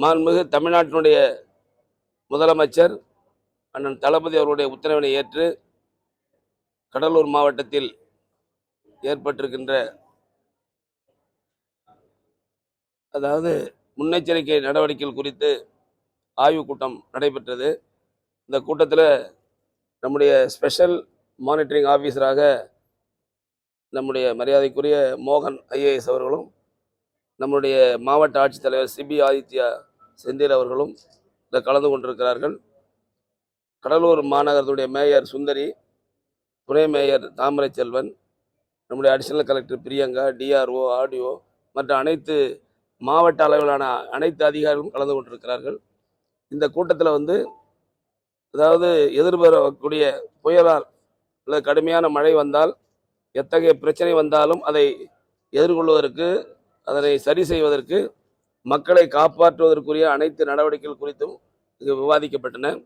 மாண்புமிகு தமிழ்நாட்டினுடைய முதலமைச்சர் அண்ணன் தளபதி அவருடைய உத்தரவினை ஏற்று கடலூர் மாவட்டத்தில் ஏற்பட்டிருக்கின்ற அதாவது முன்னெச்சரிக்கை நடவடிக்கைகள் குறித்து ஆய்வுக் கூட்டம் நடைபெற்றது. இந்த கூட்டத்தில் நம்முடைய ஸ்பெஷல் மானிட்டரிங் ஆஃபீஸராக நம்முடைய மரியாதைக்குரிய மோகன் ஐஏஎஸ் அவர்களும் நம்முடைய மாவட்ட ஆட்சித்தலைவர் சிபி ஆதித்யா செந்தில் அவர்களும் இதில் கலந்து கொண்டிருக்கிறார்கள். கடலூர் மாநகரத்துடைய மேயர் சுந்தரி துணை மேயர் தாமரை செல்வன் நம்முடைய additional collector Priyanka DRO RDO மற்ற அனைத்து மாவட்ட அளவிலான அனைத்து அதிகாரிகளும் கலந்து கொண்டிருக்கிறார்கள். இந்த கூட்டத்தில் வந்து அதாவது எதிர்வரக்கூடிய புயலால் அல்லது கடுமையான மழை வந்தால் எத்தகைய பிரச்சனை வந்தாலும் அதை எதிர்கொள்வதற்கு அதனை சரி செய்வதற்கு மக்களை காப்பாற்றுவதற்குரிய அனைத்து நடவடிக்கைகள் குறித்தும் இங்கு விவாதிக்கப்பட்டன.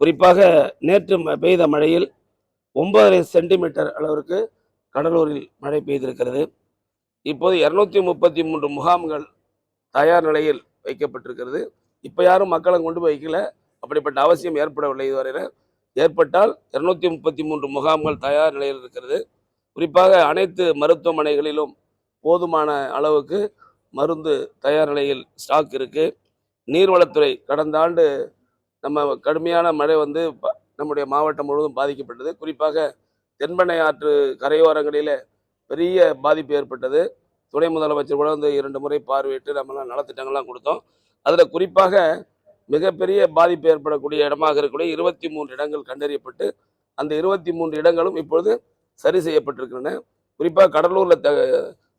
குறிப்பாக நேற்று பெய்த மழையில் ஒன்பதரை சென்டிமீட்டர் அளவிற்கு கடலூரில் மழை பெய்திருக்கிறது. இப்போது இரநூத்தி முப்பத்தி மூன்று முகாம்கள் தயார் நிலையில் வைக்கப்பட்டிருக்கிறது. இப்போ யாரும் மக்களை கொண்டு போய் வைக்கல. அப்படிப்பட்ட அவசியம் ஏற்படவில்லை இதுவரையில். ஏற்பட்டால் இரநூத்தி முப்பத்தி மூன்று முகாம்கள் தயார் நிலையில் இருக்கிறது. குறிப்பாக அனைத்து மருத்துவமனைகளிலும் போதுமான அளவுக்கு மருந்து தயார் நிலையில் ஸ்டாக் இருக்குது நீர்வளத்துறை கடந்த ஆண்டு நம்ம கடுமையான மழை வந்து ப- நம்முடைய மாவட்டம் முழுவதும் பாதிக்கப்பட்டது. குறிப்பாக தென்பெண்ணை ஆற்று கரையோரங்களில் பெரிய பாதிப்பு ஏற்பட்டது. துணை முதலமைச்சர் கூட வந்து இரண்டு முறை பார்வையிட்டு நம்மளாம் நலத்திட்டங்கள்லாம் கொடுத்தோம். அதில் குறிப்பாக மிகப்பெரிய பாதிப்பு ஏற்படக்கூடிய இடமாக இருக்கக்கூடிய இருபத்தி மூன்று இடங்கள் கண்டறியப்பட்டு அந்த இருபத்தி மூன்று இடங்களும் இப்பொழுது சரி செய்யப்பட்டிருக்கின்றன. குறிப்பாக கடலூரில் த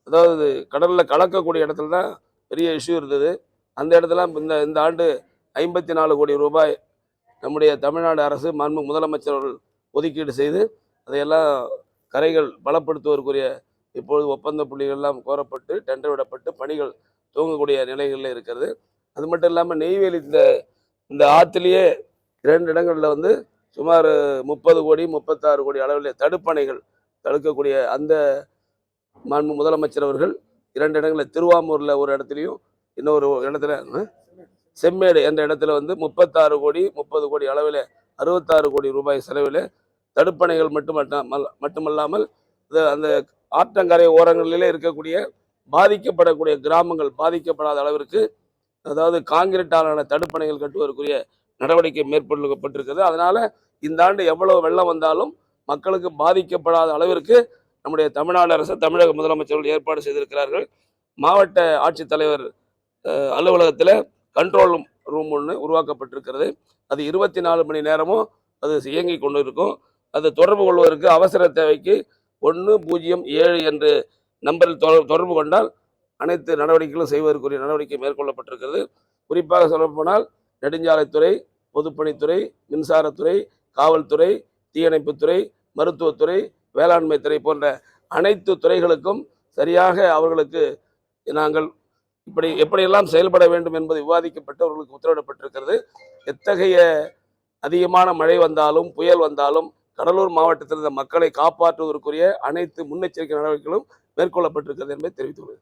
அதாவது கடலில் கலக்கக்கூடிய இடத்துல தான் பெரிய இஷ்யூ இருந்தது. அந்த இடத்துல இந்த இந்த ஆண்டு ஐம்பத்தி நாலு கோடி ரூபாய் நம்முடைய தமிழ்நாடு அரசு மாண்பு முதலமைச்சர் அவர்கள் ஒதுக்கீடு செய்து அதையெல்லாம் கரைகள் பலப்படுத்துவதற்குரிய இப்பொழுது ஒப்பந்த புள்ளிகள்லாம் கோரப்பட்டு டெண்டர் விடப்பட்டு பணிகள் துவங்கக்கூடிய நிலைகளில் இருக்கிறது. அது மட்டும் இல்லாமல் நெய்வேலி இந்த இந்த ஆற்றுலேயே இரண்டு இடங்களில் வந்து சுமார் முப்பது கோடி முப்பத்தாறு கோடி அளவில் தடுப்பணைகள் தடுக்கக்கூடிய அந்த மாண்பு முதலமைச்சர் அவர்கள் இரண்டு இடங்களில் திருவாமூரில் ஒரு இடத்துலையும் இன்னொரு இடத்துல செம்மேடு என்ற இடத்துல வந்து முப்பத்தாறு கோடி முப்பது கோடி அளவில் அறுபத்தாறு கோடி ரூபாய் செலவில் தடுப்பணைகள் மட்டுமல்லாமல் மட்டுமல்லாமல் அந்த ஆற்றங்கரை ஓரங்களிலே இருக்கக்கூடிய பாதிக்கப்படக்கூடிய கிராமங்கள் பாதிக்கப்படாத அளவிற்கு அதாவது காங்கிரீட்டாலான தடுப்பணைகள் கட்டுவதற்குரிய நடவடிக்கை மேற்கொள்ளப்பட்டிருக்கிறது. அதனால் இந்த ஆண்டு எவ்வளவு வெள்ளம் வந்தாலும் மக்களுக்கு பாதிக்கப்படாத அளவிற்கு நம்முடைய தமிழ்நாடு அரசு தமிழக முதலமைச்சர்கள் ஏற்பாடு செய்திருக்கிறார்கள். மாவட்ட ஆட்சித்தலைவர் அலுவலகத்தில் கண்ட்ரோல் ரூம் ஒன்று உருவாக்கப்பட்டிருக்கிறது. அது இருபத்தி நாலு மணி நேரமும் அது இயங்கி கொண்டு இருக்கும் அது தொடர்பு கொள்வதற்கு அவசர தேவைக்கு ஒன்று பூஜ்ஜியம் ஏழு என்று நம்பரில் தொடர்பு கொண்டால் அனைத்து நடவடிக்கைகளும் செய்வதற்குரிய நடவடிக்கை மேற்கொள்ளப்பட்டிருக்கிறது. குறிப்பாக சொல்லப்போனால் நெடுஞ்சாலைத்துறை பொதுப்பணித்துறை மின்சாரத்துறை காவல்துறை தீயணைப்புத்துறை மருத்துவத்துறை வேளாண்மை துறை போன்ற அனைத்து துறைகளுக்கும் சரியாக அவர்களுக்கு நாங்கள் இப்படி எப்படியெல்லாம் செயல்பட வேண்டும் என்பது விவாதிக்கப்பட்டு அவர்களுக்கு உத்தரவிடப்பட்டிருக்கிறது. எத்தகைய அதிகமான மழை வந்தாலும் புயல் வந்தாலும் கடலூர் மாவட்டத்தில் இருந்த மக்களை காப்பாற்றுவதற்குரிய அனைத்து முன்னெச்சரிக்கை நடவடிக்கைகளும் மேற்கொள்ளப்பட்டிருக்கிறது என்பதை தெரிவித்துள்ளது